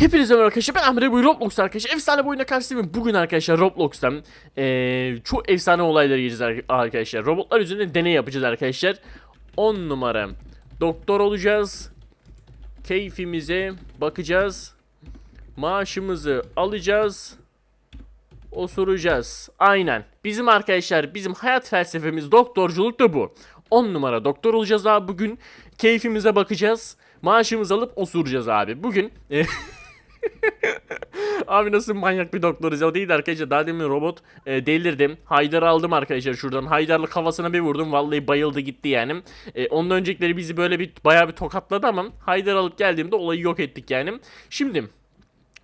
Hepinize merhaba arkadaşlar ben Emre bu Roblox arkadaşlar. Efsane bir karşıyım bugün arkadaşlar Roblox'tan eee çok efsane olayları gireceğiz ar- arkadaşlar. Robotlar üzerinde deney yapacağız arkadaşlar. 10 numara doktor olacağız. Keyfimize bakacağız. Maaşımızı alacağız. Osuracağız. Aynen. Bizim arkadaşlar bizim hayat felsefemiz doktorculuk da bu. 10 numara doktor olacağız abi bugün. Keyfimize bakacağız. Maaşımızı alıp osuracağız abi. Bugün e, Abi nasıl manyak bir doktoruz ya o değil arkadaşlar daha demin robot e, delirdim Haydar'ı aldım arkadaşlar şuradan Haydar'la kafasına bir vurdum vallahi bayıldı gitti yani e, Onun öncekileri bizi böyle bir bayağı bir tokatladı ama Haydar alıp geldiğimde olayı yok ettik yani Şimdi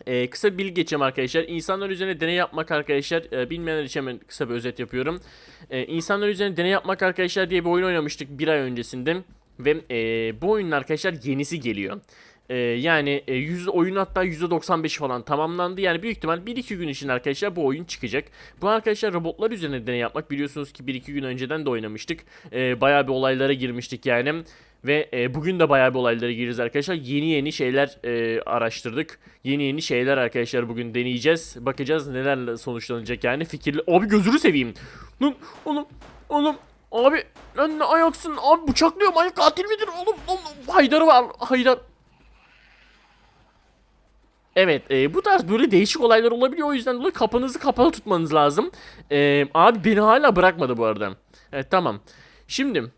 ee, kısa bir bilgi geçeceğim arkadaşlar. İnsanlar üzerine deney yapmak arkadaşlar. E, bilmeyenler için hemen kısa bir özet yapıyorum. Ee, insanlar üzerine deney yapmak arkadaşlar diye bir oyun oynamıştık bir ay öncesinde. Ve e, bu oyunun arkadaşlar yenisi geliyor. Ee, yani e, yüz, oyun hatta %95 falan tamamlandı. Yani büyük ihtimal 1-2 gün için arkadaşlar bu oyun çıkacak. Bu arkadaşlar robotlar üzerine deney yapmak biliyorsunuz ki 1-2 gün önceden de oynamıştık. Ee, bayağı bir olaylara girmiştik yani. Ve e, bugün de bayağı bir olaylara gireceğiz arkadaşlar. Yeni yeni şeyler e, araştırdık. Yeni yeni şeyler arkadaşlar bugün deneyeceğiz. Bakacağız nelerle sonuçlanacak yani. Fikirli... Abi gözünü seveyim. Lan oğlum oğlum abi lan ne ayaksın abi bıçaklıyor manyak katil midir oğlum, oğlum Haydar'ı var Haydar Evet e, bu tarz böyle değişik olaylar olabiliyor o yüzden dolayı kapınızı kapalı tutmanız lazım. E, abi beni hala bırakmadı bu arada. Evet tamam. Şimdi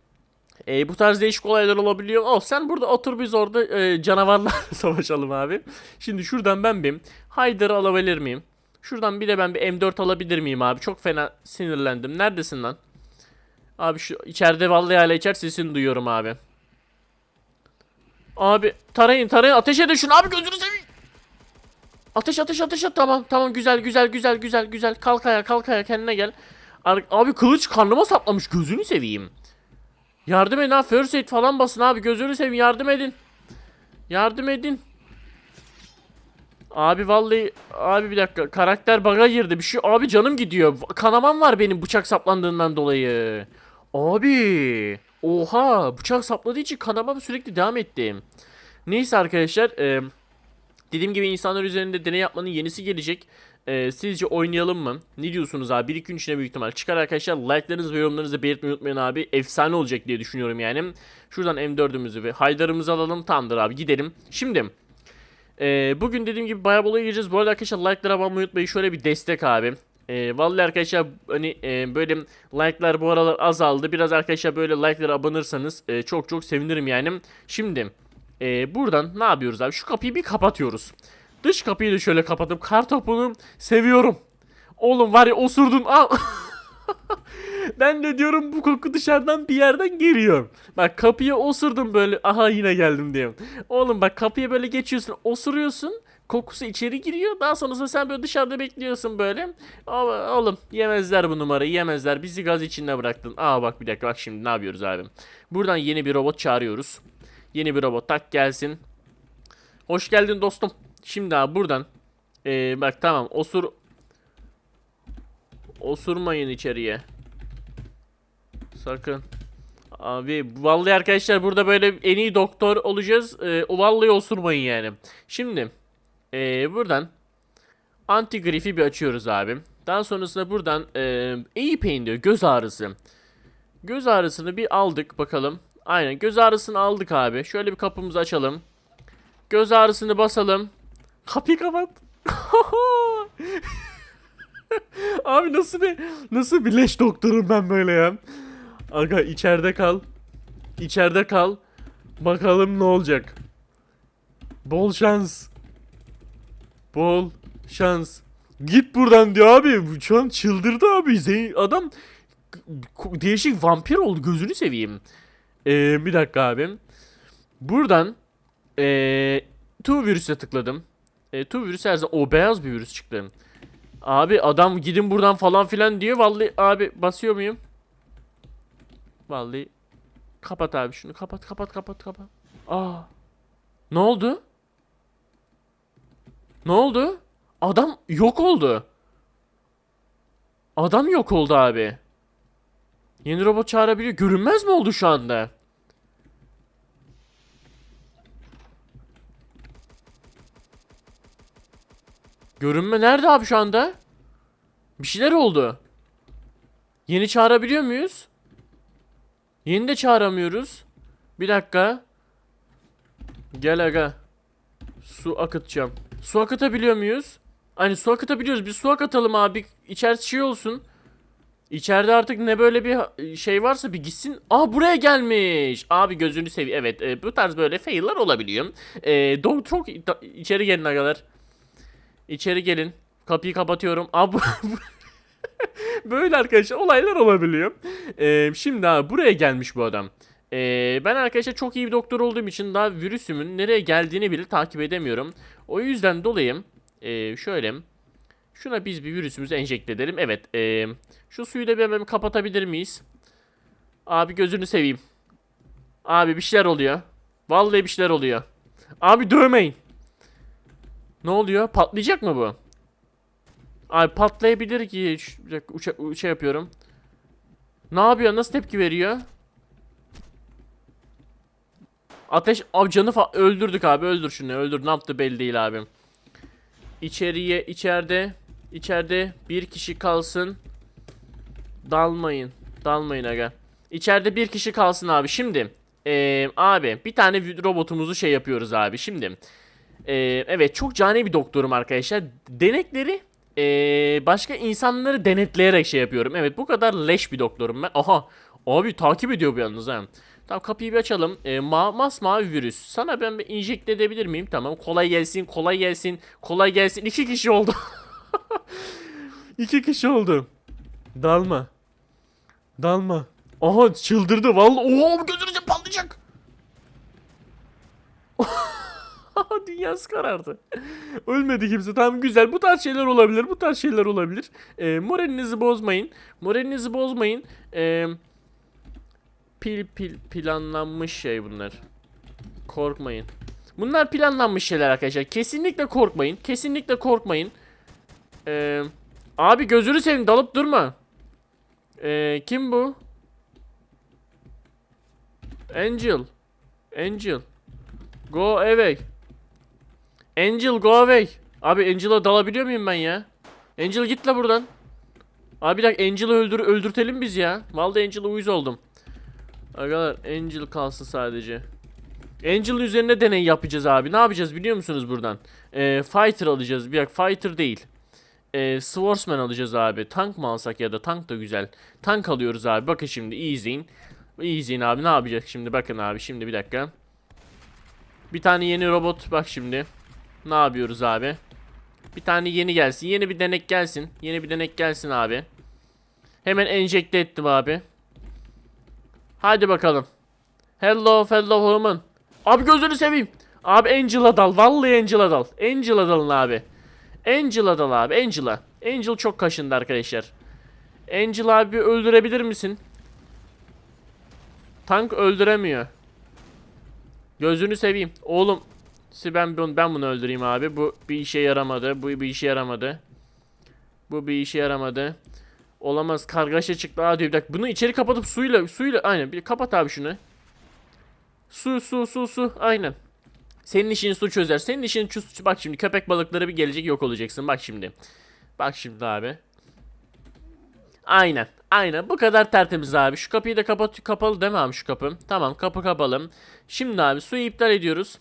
e, bu tarz değişik olaylar olabiliyor. Oh sen burada otur biz orada e, canavarlarla savaşalım abi. Şimdi şuradan ben bir Haydar'ı alabilir miyim? Şuradan bir de ben bir M4 alabilir miyim abi? Çok fena sinirlendim. Neredesin lan? Abi şu içeride vallahi hala içer sesini duyuyorum abi. Abi tarayın tarayın ateş edin şunu abi gözünü. Ateş ateş ateş at. Tamam tamam. Güzel güzel güzel güzel güzel. Kalk ayağa kalk ayağa. Kendine gel. Abi kılıç karnıma saplamış gözünü seveyim. Yardım edin ha. First aid falan basın abi. Gözünü seveyim. Yardım edin. Yardım edin. Abi vallahi abi bir dakika. Karakter baga girdi. Bir şey abi canım gidiyor. Kanamam var benim bıçak saplandığından dolayı. Abi. Oha. Bıçak sapladığı için kanamam sürekli devam etti. Neyse arkadaşlar eee Dediğim gibi insanlar üzerinde deney yapmanın yenisi gelecek. Ee, sizce oynayalım mı? Ne diyorsunuz abi? Bir iki gün içinde büyük ihtimal çıkar arkadaşlar. Like'larınızı ve yorumlarınızı belirtmeyi unutmayın abi. Efsane olacak diye düşünüyorum yani. Şuradan M4'ümüzü ve Haydar'ımızı alalım. Tamamdır abi gidelim. Şimdi e, bugün dediğim gibi bayağı olaya gireceğiz. Bu arada arkadaşlar like'lara abone unutmayın. Şöyle bir destek abi. E, vallahi arkadaşlar hani e, böyle like'lar bu aralar azaldı. Biraz arkadaşlar böyle like'lara abanırsanız e, çok çok sevinirim yani. Şimdi ee, buradan ne yapıyoruz abi? Şu kapıyı bir kapatıyoruz. Dış kapıyı da şöyle kapatıp kartopunu seviyorum. Oğlum var ya osurdun al. ben de diyorum bu koku dışarıdan bir yerden geliyor. Bak kapıya osurdum böyle aha yine geldim diye. Oğlum bak kapıya böyle geçiyorsun osuruyorsun. Kokusu içeri giriyor. Daha sonrasında sen böyle dışarıda bekliyorsun böyle. Oğlum yemezler bu numarayı yemezler. Bizi gaz içinde bıraktın. Aa bak bir dakika bak şimdi ne yapıyoruz abi. Buradan yeni bir robot çağırıyoruz. Yeni bir robot tak gelsin. Hoş geldin dostum. Şimdi abi buradan. Ee, bak tamam osur. Osurmayın içeriye. Sakın. Abi vallahi arkadaşlar burada böyle en iyi doktor olacağız. Ee, vallahi osurmayın yani. Şimdi ee, buradan anti grifi bir açıyoruz abi. Daha sonrasında buradan ee, iyi pain diyor göz ağrısı. Göz ağrısını bir aldık bakalım. Aynen göz ağrısını aldık abi. Şöyle bir kapımızı açalım. Göz ağrısını basalım. Kapıyı kapat. abi nasıl bir nasıl bir leş doktorum ben böyle ya. Aga içeride kal. İçeride kal. Bakalım ne olacak. Bol şans. Bol şans. Git buradan diyor abi. Şu an çıldırdı abi. Adam değişik vampir oldu gözünü seveyim. Ee, bir dakika abi. Buradan ee, tu virüse tıkladım. E, tu virüs her zaman o beyaz bir virüs çıktı. Abi adam gidin buradan falan filan diyor. Vallahi abi basıyor muyum? Vallahi kapat abi şunu kapat kapat kapat kapat. Aa. Ne oldu? Ne oldu? Adam yok oldu. Adam yok oldu abi. Yeni robot çağırabiliyor. Görünmez mi oldu şu anda? Görünme nerede abi şu anda? Bir şeyler oldu. Yeni çağırabiliyor muyuz? Yeni de çağıramıyoruz. Bir dakika. Gel aga. Su akıtacağım. Su akıtabiliyor muyuz? Hani su akıtabiliyoruz. Bir su akıtalım abi. İçerisi şey olsun. İçeride artık ne böyle bir şey varsa bir gitsin. Aa buraya gelmiş. Abi gözünü seveyim. Evet e, bu tarz böyle fail'lar olabiliyor. E, çok içeri gelin agalar. İçeri gelin. Kapıyı kapatıyorum. Aa bu, böyle arkadaşlar olaylar olabiliyor. E, şimdi abi buraya gelmiş bu adam. E, ben arkadaşlar çok iyi bir doktor olduğum için daha virüsümün nereye geldiğini bile takip edemiyorum. O yüzden dolayı e, şöyle şuna biz bir virüsümüzü enjekte edelim. Evet. E, şu suyu da bir hemen kapatabilir miyiz? Abi gözünü seveyim. Abi bir şeyler oluyor. Vallahi bir şeyler oluyor. Abi dövmeyin. Ne oluyor? Patlayacak mı bu? Abi patlayabilir ki. Uça- şey yapıyorum. Ne yapıyor? Nasıl tepki veriyor? Ateş abi canı öldürdük abi öldür şunu öldür ne yaptı belli değil abim. İçeriye içeride içeride bir kişi kalsın. Dalmayın. Dalmayın aga. İçeride bir kişi kalsın abi. Şimdi eee, abi bir tane robotumuzu şey yapıyoruz abi. Şimdi eee, evet çok cani bir doktorum arkadaşlar. Denekleri eee, başka insanları denetleyerek şey yapıyorum. Evet bu kadar leş bir doktorum ben. Aha abi takip ediyor bu yalnız ha. Tamam kapıyı bir açalım. E, ma masmavi virüs. Sana ben bir enjekte edebilir miyim? Tamam. Kolay gelsin, kolay gelsin, kolay gelsin. İki kişi oldu. İki kişi oldu. Dalma. Dalma. Aha çıldırdı vallahi. Oha gözünüzü patlayacak. Dünyası karardı. Ölmedi kimse. Tamam güzel. Bu tarz şeyler olabilir. Bu tarz şeyler olabilir. E, moralinizi bozmayın. Moralinizi bozmayın. Eee pil pil planlanmış şey bunlar. Korkmayın. Bunlar planlanmış şeyler arkadaşlar. Kesinlikle korkmayın. Kesinlikle korkmayın. Ee, abi gözünü seveyim dalıp durma. Ee, kim bu? Angel. Angel. Go away. Angel go away. Abi Angel'a dalabiliyor muyum ben ya? Angel git la buradan. Abi bir dakika Angel'ı öldür öldürtelim biz ya. Vallahi Angel'a uyuz oldum. Arkadaşlar Angel kalsın sadece. Angel'ın üzerine deney yapacağız abi. Ne yapacağız biliyor musunuz buradan? Ee, fighter alacağız. Bir dakika Fighter değil. Ee, Swordsman alacağız abi. Tank mı alsak ya da tank da güzel. Tank alıyoruz abi. Bakın şimdi iyi izleyin. İyi izleyin abi. Ne yapacak şimdi? Bakın abi şimdi bir dakika. Bir tane yeni robot. Bak şimdi. Ne yapıyoruz abi? Bir tane yeni gelsin. Yeni bir denek gelsin. Yeni bir denek gelsin abi. Hemen enjekte ettim abi. Hadi bakalım. Hello fellow human. Abi gözünü seveyim. Abi Angel'a dal. Vallahi Angel'a dal. Angel'a dalın abi. Angel'a dal abi. Angela. Angel çok kaşındı arkadaşlar. Angel abi öldürebilir misin? Tank öldüremiyor. Gözünü seveyim. Oğlum. Ben, bunu- ben bunu öldüreyim abi. Bu bir işe yaramadı. Bu bir işe yaramadı. Bu bir işe yaramadı. Olamaz kargaşa çıktı. Aa diyor bir dakika. Bunu içeri kapatıp suyla suyla aynen bir kapat abi şunu. Su su su su aynen. Senin işin su çözer. Senin işin su bak şimdi köpek balıkları bir gelecek yok olacaksın. Bak şimdi. Bak şimdi abi. Aynen. Aynen. Bu kadar tertemiz abi. Şu kapıyı da kapat kapalı değil mi abi şu kapı? Tamam kapı kapalı. Şimdi abi suyu iptal ediyoruz.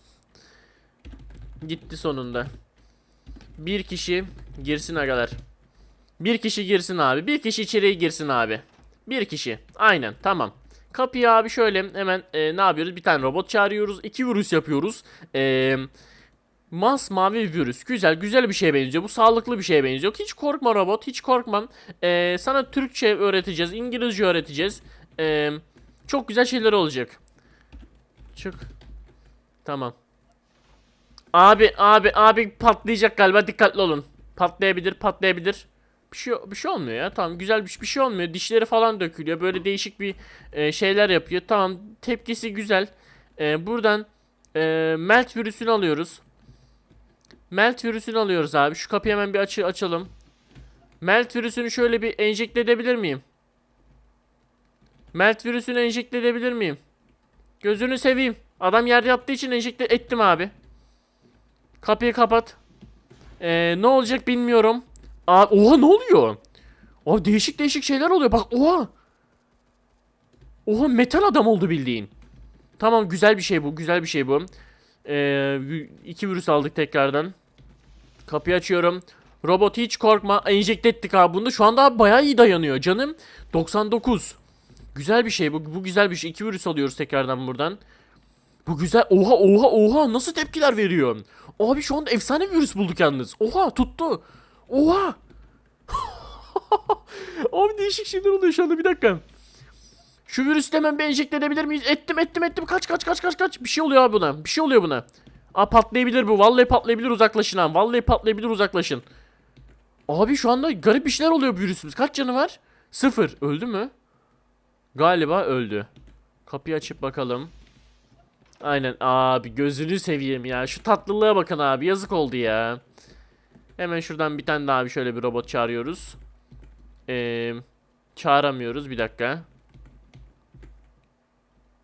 Gitti sonunda. Bir kişi girsin agalar. Bir kişi girsin abi. Bir kişi içeriye girsin abi. Bir kişi. Aynen tamam. Kapıyı abi şöyle hemen e, ne yapıyoruz? Bir tane robot çağırıyoruz. iki virüs yapıyoruz. E, mas mavi virüs. Güzel güzel bir şeye benziyor. Bu sağlıklı bir şeye benziyor. Hiç korkma robot. Hiç korkmam. E, sana Türkçe öğreteceğiz. İngilizce öğreteceğiz. E, çok güzel şeyler olacak. Çık. Tamam. Abi abi abi patlayacak galiba. Dikkatli olun. Patlayabilir patlayabilir. Bir şey bir şey olmuyor ya. Tamam güzel bir, bir şey olmuyor. Dişleri falan dökülüyor. Böyle değişik bir e, şeyler yapıyor. Tamam tepkisi güzel. E, buradan e, melt virüsünü alıyoruz. Melt virüsünü alıyoruz abi. Şu kapıyı hemen bir açı açalım. Melt virüsünü şöyle bir enjekte edebilir miyim? Melt virüsünü enjekte edebilir miyim? Gözünü seveyim. Adam yerde yattığı için enjekte ettim abi. Kapıyı kapat. Ee, ne olacak bilmiyorum. Aa, oha ne oluyor? Abi değişik değişik şeyler oluyor. Bak oha. Oha metal adam oldu bildiğin. Tamam güzel bir şey bu. Güzel bir şey bu. Ee, iki virüs aldık tekrardan. Kapıyı açıyorum. Robot hiç korkma. Enjekte ettik abi bunu. Şu anda bayağı iyi dayanıyor. Canım 99. Güzel bir şey bu. Bu güzel bir şey. İki virüs alıyoruz tekrardan buradan. Bu güzel. Oha oha oha. Nasıl tepkiler veriyor? Abi şu anda efsane bir virüs bulduk yalnız. Oha tuttu. Oha. abi değişik şeyler oluyor şu anda bir dakika. Şu virüsü hemen bir enjekte edebilir miyiz? Ettim ettim ettim. Kaç kaç kaç kaç kaç. Bir şey oluyor abi buna. Bir şey oluyor buna. Aa patlayabilir bu. Vallahi patlayabilir uzaklaşın ha. Vallahi patlayabilir uzaklaşın. Abi şu anda garip bir şeyler oluyor bu virüsümüz. Kaç canı var? Sıfır. Öldü mü? Galiba öldü. Kapıyı açıp bakalım. Aynen abi gözünü seveyim ya. Şu tatlılığa bakın abi. Yazık oldu ya. Hemen şuradan bir tane daha bir şöyle bir robot çağırıyoruz. Ee, çağıramıyoruz. Bir dakika.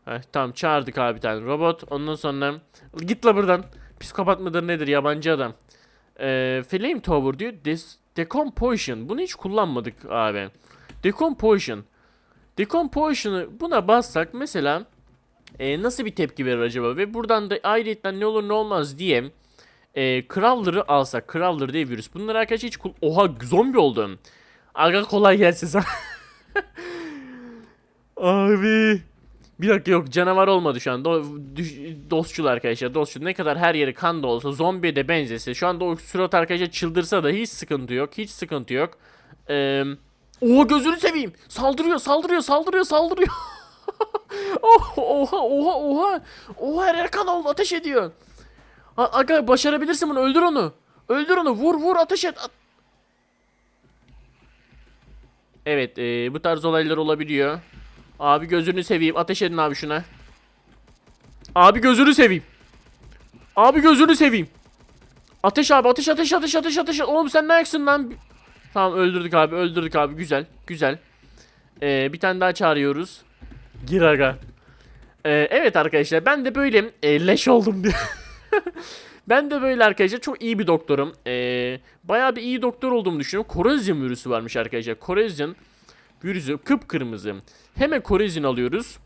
Heh, tamam çağırdık abi bir tane robot. Ondan sonra git la buradan. Psikopat mıdır nedir yabancı adam. Ee, Flame Tower diyor. Des Decomposition. Bunu hiç kullanmadık abi. Decomposition. Decomposition'ı buna bassak mesela e, nasıl bir tepki verir acaba? Ve buradan da ayrıyetten ne olur ne olmaz diye e, Crawler'ı alsak. Crawler diye virüs. Bunlar arkadaşlar hiç kul- Oha zombi oldum. Aga kolay gelsin sana. Abi. Bir dakika yok canavar olmadı şu anda. O düş- dostçul arkadaşlar. Dostçul ne kadar her yeri kan da olsa zombiye de benzese. Şu anda o surat arkadaşlar çıldırsa da hiç sıkıntı yok. Hiç sıkıntı yok. Ee, oha gözünü seveyim. Saldırıyor saldırıyor saldırıyor saldırıyor. oh, oha oha oha. Oha her yer kan oldu ateş ediyor. A- Aga başarabilirsin bunu öldür onu. Öldür onu vur vur ateş et. At- Evet ee, bu tarz olaylar olabiliyor. Abi gözünü seveyim. Ateş edin abi şuna. Abi gözünü seveyim. Abi gözünü seveyim. Ateş abi ateş ateş ateş ateş ateş. Oğlum sen ne ayaksın lan? Tamam öldürdük abi öldürdük abi güzel güzel. Ee, bir tane daha çağırıyoruz. Gir aga. Ee, evet arkadaşlar ben de böyle e, leş oldum diye. ben de böyle arkadaşlar çok iyi bir doktorum. Ee, bayağı bir iyi doktor olduğumu düşünüyorum. Korozyon virüsü varmış arkadaşlar. Korozyon virüsü kıpkırmızı. Hemen korezin alıyoruz.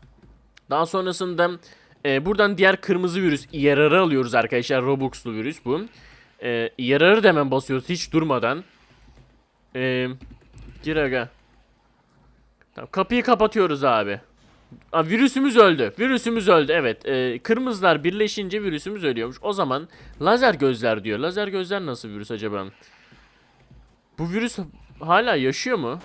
Daha sonrasında e, buradan diğer kırmızı virüs IRR'ı alıyoruz arkadaşlar. Robux'lu virüs bu. E, IRR'ı da hemen basıyoruz hiç durmadan. E, gir aga. Tamam, kapıyı kapatıyoruz abi. Aa, virüsümüz öldü. Virüsümüz öldü. Evet. E, kırmızılar birleşince virüsümüz ölüyormuş. O zaman lazer gözler diyor. Lazer gözler nasıl virüs acaba? Bu virüs hala yaşıyor mu?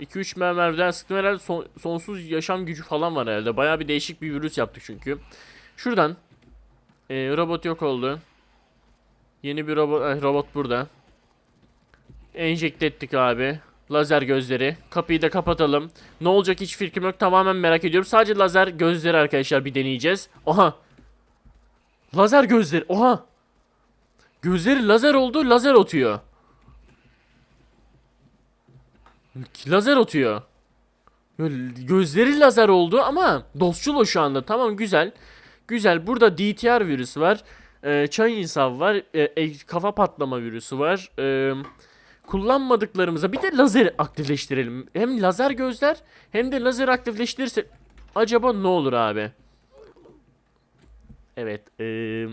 2-3 mermerden sıktım herhalde son- sonsuz yaşam gücü falan var herhalde. Bayağı bir değişik bir virüs yaptık çünkü. Şuradan e, robot yok oldu. Yeni bir robot eh, robot burada. Enjekte ettik abi. Lazer gözleri. Kapıyı da kapatalım. Ne olacak hiç fikrim yok. Tamamen merak ediyorum. Sadece lazer gözleri arkadaşlar bir deneyeceğiz. Oha. Lazer gözleri. Oha. Gözleri lazer oldu. Lazer atıyor. Lazer atıyor. Gözleri lazer oldu ama dostçul o şu anda. Tamam güzel. Güzel. Burada DTR virüsü var. Ee, çay insav var. Ee, e, kafa patlama virüsü var. Ee, kullanmadıklarımıza bir de lazer aktifleştirelim. Hem lazer gözler hem de lazer aktifleştirirse acaba ne olur abi? Evet. eee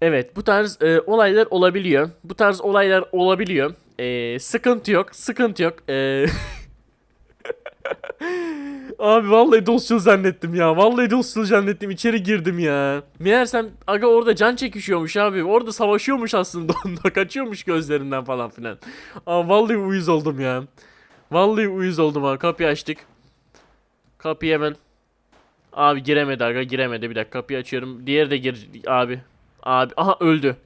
Evet bu tarz e, olaylar olabiliyor. Bu tarz olaylar olabiliyor. E, sıkıntı yok. Sıkıntı yok. E... Abi vallahi dostçul zannettim ya. Vallahi dostçul zannettim. İçeri girdim ya. Meğersem aga orada can çekişiyormuş abi. Orada savaşıyormuş aslında onda. Kaçıyormuş gözlerinden falan filan. Aa, vallahi uyuz oldum ya. Vallahi uyuz oldum ha. Kapıyı açtık. Kapıyı hemen. Abi giremedi aga giremedi. Bir dakika kapıyı açıyorum. Diğeri de gir abi. Abi aha öldü.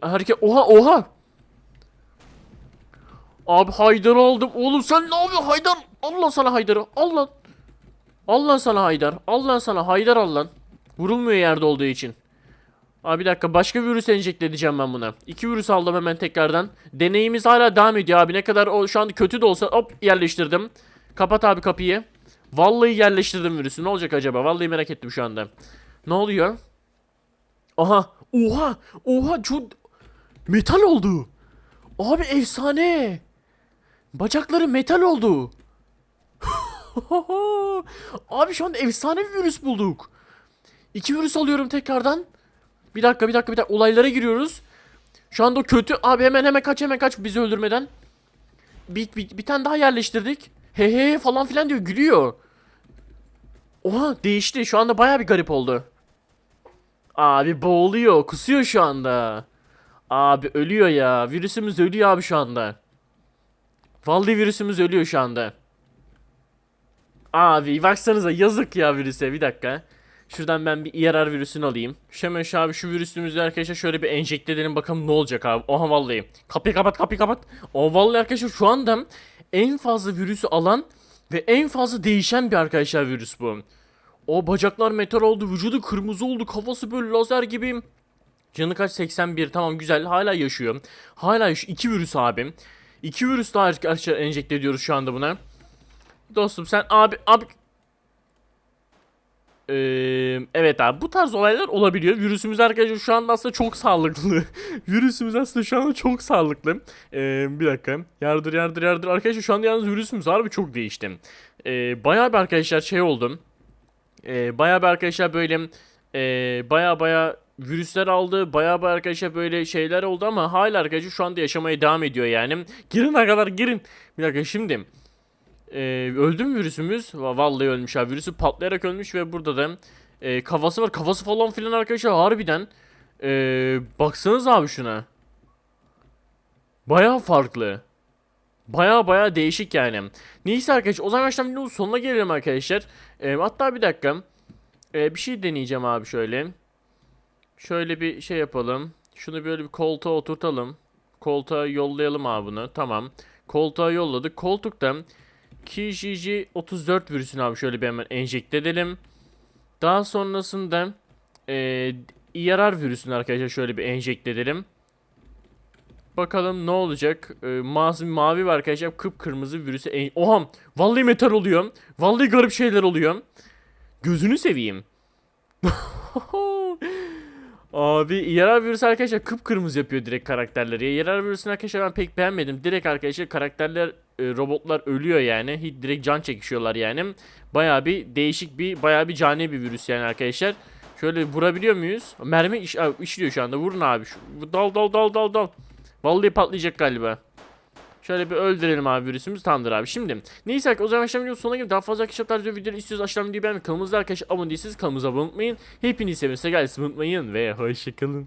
Hareket oha oha. Abi Haydar aldım. Oğlum sen ne yapıyorsun Haydar? Allah sana Haydar'ı. Al lan. Al lan sana Haydar. Al lan sana Haydar al lan. Vurulmuyor yerde olduğu için. Abi bir dakika başka virüs enjekte edeceğim ben buna. İki virüs aldım hemen tekrardan. Deneyimiz hala devam ediyor abi. Ne kadar o şu anda kötü de olsa hop yerleştirdim. Kapat abi kapıyı. Vallahi yerleştirdim virüsü. Ne olacak acaba? Vallahi merak ettim şu anda. Ne oluyor? Aha. Oha! Oha! Çok... Metal oldu. Abi efsane. Bacakları metal oldu. Abi şu an efsane bir virüs bulduk. İki virüs alıyorum tekrardan. Bir dakika bir dakika bir dakika olaylara giriyoruz. Şu anda kötü abi hemen hemen kaç hemen kaç bizi öldürmeden. Bir, bir, bir tane daha yerleştirdik. He he falan filan diyor gülüyor. Oha değişti şu anda baya bir garip oldu. Abi boğuluyor kusuyor şu anda. Abi ölüyor ya virüsümüz ölüyor abi şu anda. Vallahi virüsümüz ölüyor şu anda. Abi baksanıza yazık ya virüse bir dakika. Şuradan ben bir IRR virüsünü alayım. Hemen abi şu virüsümüzü arkadaşlar şöyle bir enjekte edelim bakalım ne olacak abi. Oha vallahi. Kapıyı kapat kapıyı kapat. O vallahi arkadaşlar şu anda en fazla virüsü alan ve en fazla değişen bir arkadaşlar virüs bu. O bacaklar metal oldu, vücudu kırmızı oldu, kafası böyle lazer gibi. Canı kaç 81 tamam güzel hala yaşıyor. Hala yaşıyor. İki virüs abim. İki virüs daha arkadaşlar enjekte ediyoruz şu anda buna. Dostum sen abi abi ee, evet abi bu tarz olaylar olabiliyor. Virüsümüz arkadaşlar şu anda aslında çok sağlıklı. Virüsümüz aslında şu anda çok sağlıklı. Ee, bir dakika. Yardır yardır yardır. Arkadaşlar şu anda yalnız virüsümüz harbi çok değişti. Ee, bayağı bir arkadaşlar şey oldum. Ee, bayağı bir arkadaşlar böyle ee, bayağı bayağı virüsler aldı. Bayağı bir arkadaşlar böyle şeyler oldu ama hala arkadaşlar şu anda yaşamaya devam ediyor yani. Girin kadar girin. Bir dakika şimdi e, öldü mü virüsümüz? Vallahi ölmüş abi. Virüsü patlayarak ölmüş ve burada da e, kafası var. Kafası falan filan arkadaşlar harbiden. Ee, e, baksanız abi şuna. Baya farklı. Baya baya değişik yani. Neyse arkadaşlar o zaman arkadaşlar videonun sonuna gelelim arkadaşlar. E, hatta bir dakika. E, bir şey deneyeceğim abi şöyle. Şöyle bir şey yapalım. Şunu böyle bir koltuğa oturtalım. Koltuğa yollayalım abi bunu. Tamam. Koltuğa yolladık. Koltuktan KJJ34 virüsünü abi şöyle bir hemen enjekte edelim. Daha sonrasında e, ERR virüsünü arkadaşlar şöyle bir enjekte edelim. Bakalım ne olacak. E, mavi, mavi ve arkadaşlar kıpkırmızı virüsü en... Oha! Vallahi metal oluyor. Vallahi garip şeyler oluyor. Gözünü seveyim. Abi yarar virüs arkadaşlar kıpkırmızı yapıyor direkt karakterleri. Yarar virüsünü arkadaşlar ben pek beğenmedim. Direkt arkadaşlar karakterler e, robotlar ölüyor yani. Hiç direkt can çekişiyorlar yani. Bayağı bir değişik bir bayağı bir cani bir virüs yani arkadaşlar. Şöyle vurabiliyor muyuz? Mermi iş, abi, işliyor şu anda. Vurun abi. Şu, dal dal dal dal dal. Vallahi patlayacak galiba. Şöyle bir öldürelim abi virüsümüz tamamdır abi. Şimdi neyse o zaman aşağı videonun sonuna gelip daha fazla arkadaşlar tarzı videoları istiyorsanız aşağıdan videoyu beğenmeyi kanalımıza arkadaşlar abone değilseniz kanalımıza abone unutmayın. Hepinizi seviyorsanız gelsin unutmayın ve hoşçakalın.